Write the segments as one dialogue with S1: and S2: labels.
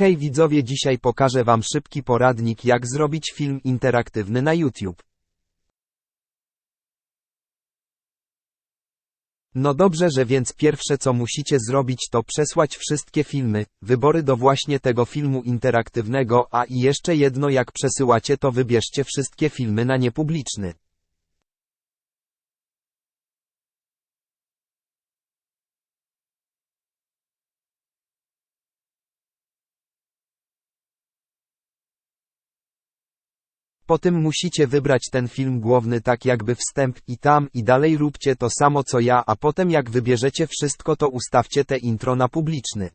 S1: Hej widzowie dzisiaj pokażę wam szybki poradnik jak zrobić film interaktywny na YouTube. No dobrze, że więc pierwsze co musicie zrobić to przesłać wszystkie filmy, wybory do właśnie tego filmu interaktywnego, a i jeszcze jedno jak przesyłacie to wybierzcie wszystkie filmy na niepubliczny. Potem musicie wybrać ten film główny tak jakby wstęp i tam i dalej róbcie to samo co ja, a potem jak wybierzecie wszystko to ustawcie te intro na publiczny.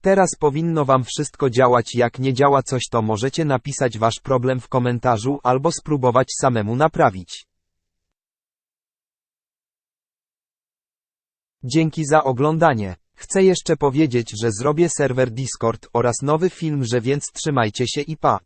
S1: Teraz powinno wam wszystko działać jak nie działa coś to możecie napisać wasz problem w komentarzu albo spróbować samemu naprawić. Dzięki za oglądanie. Chcę jeszcze powiedzieć, że zrobię serwer Discord oraz nowy film, że więc trzymajcie się i pa.